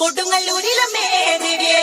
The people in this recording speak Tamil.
കൊടുങ്ങല്ലൂരിലെ മേതിരിയെ